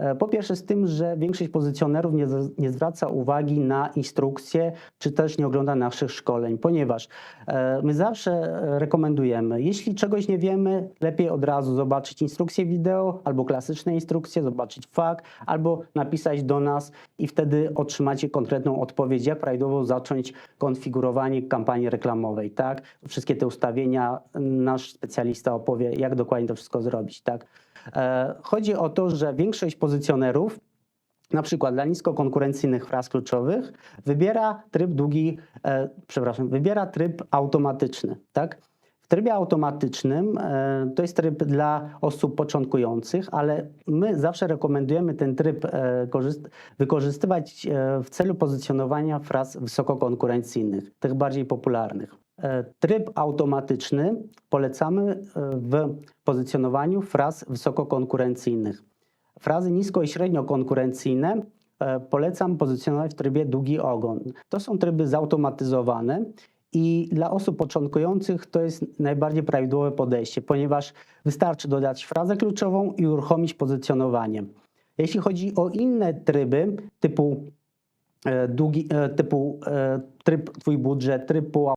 E, Po pierwsze z tym, że większość pozycjonerów nie, nie zwraca uwagi na instrukcje, czy też nie ogląda naszych szkoleń, ponieważ e, my zawsze rekomendujemy, jeśli czegoś nie wiemy, lepiej od razu zobaczyć instrukcję wideo albo klasyczne instrukcje, zobaczyć fakt, albo napisać do nas i wtedy otrzymacie konkretną odpowiedź, jak prawidłowo zacząć konfigurowanie kampanii reklamowej, tak? Wszystkie te ustawienia, nasz specjalista opowie, jak dokładnie to wszystko zrobić, tak? E, Chodzi o to, że większość pozycjonerów, na przykład dla niskokonkurencyjnych fraz kluczowych, wybiera tryb długi, e, przepraszam, wybiera tryb automatyczny, tak? W trybie automatycznym e, to jest tryb dla osób początkujących, ale my zawsze rekomendujemy ten tryb e, korzyst- wykorzystywać e, w celu pozycjonowania fraz wysokokonkurencyjnych, tych bardziej popularnych. Tryb automatyczny polecamy w pozycjonowaniu fraz wysokokonkurencyjnych. Frazy nisko i średnio konkurencyjne e, polecam pozycjonować w trybie długi ogon. To są tryby zautomatyzowane i dla osób początkujących to jest najbardziej prawidłowe podejście, ponieważ wystarczy dodać frazę kluczową i uruchomić pozycjonowanie. Jeśli chodzi o inne tryby typu e, długi, e, typu tryb twój budżet, tryb pół